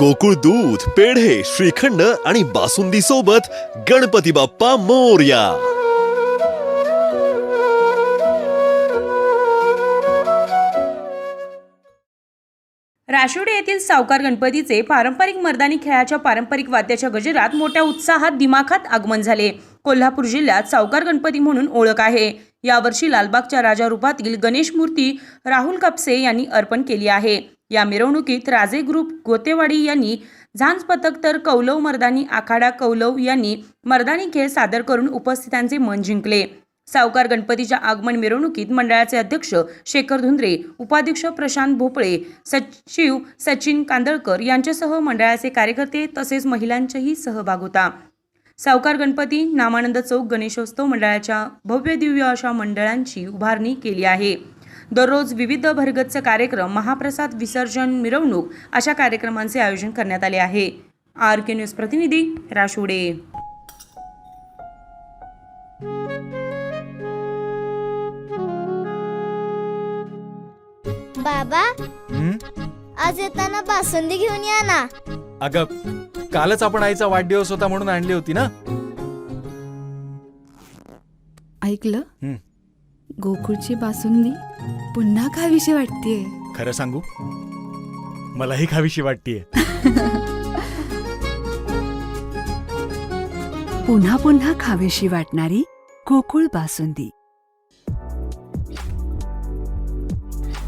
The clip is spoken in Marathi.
गोकुळ दूध पेढे श्रीखंड आणि बासुंदी सोबत गणपती बाप्पा मोर्या. राशिवडे येथील सावकार गणपतीचे पारंपरिक मर्दानी खेळाच्या पारंपरिक वाद्याच्या गजरात मोठ्या उत्साहात दिमाखात आगमन झाले. कोल्हापूर जिल्ह्यात सावकार गणपती म्हणून ओळख आहे. यावर्षी लालबागच्या राजा रूपातील गणेश मूर्ती राहुल कापसे यांनी अर्पण केली आहे. या मिरवणुकीत राजे ग्रुप गोतेवाडी यांनी झांज पथक तर कौलव मर्दानी आखाडा कौलव यांनी मर्दानी खेळ सादर करून उपस्थितांचे मन जिंकले. सावकार गणपतीच्या आगमन मिरवणुकीत मंडळाचे अध्यक्ष शेखर धुंद्रे उपाध्यक्ष प्रशांत भोपळे सचिव सचिन कांदळकर यांच्यासह मंडळाचे कार्यकर्ते तसेच महिलांचाही सहभाग होता. सावकार गणपती नामानंद चौक गणेशोत्सव मंडळाच्या भव्य दिव्य अशा मंडळांची उभारणी केली आहे. दररोज विविध भरगच्च कार्यक्रम महाप्रसाद विसर्जन मिरवणूक अशा कार्यक्रमांचे आयोजन करण्यात आले आहे. आर के न्यूज प्रतिनिधी राशोडे. बाबा हं? आज येताना बासुंदी घेऊन या ना. अगं कालच आपण आईचा वाढदिवस होता म्हणून आणली होती ना? ऐकलं? हं. गोकुळची बासुंदी पुन्हा खावीशी वाटतेय. खरं सांगू? मलाही खावीशी वाटतीये. पुन्हा पुन्हा खावीशी वाटणारी गोकुळ बासुंदी.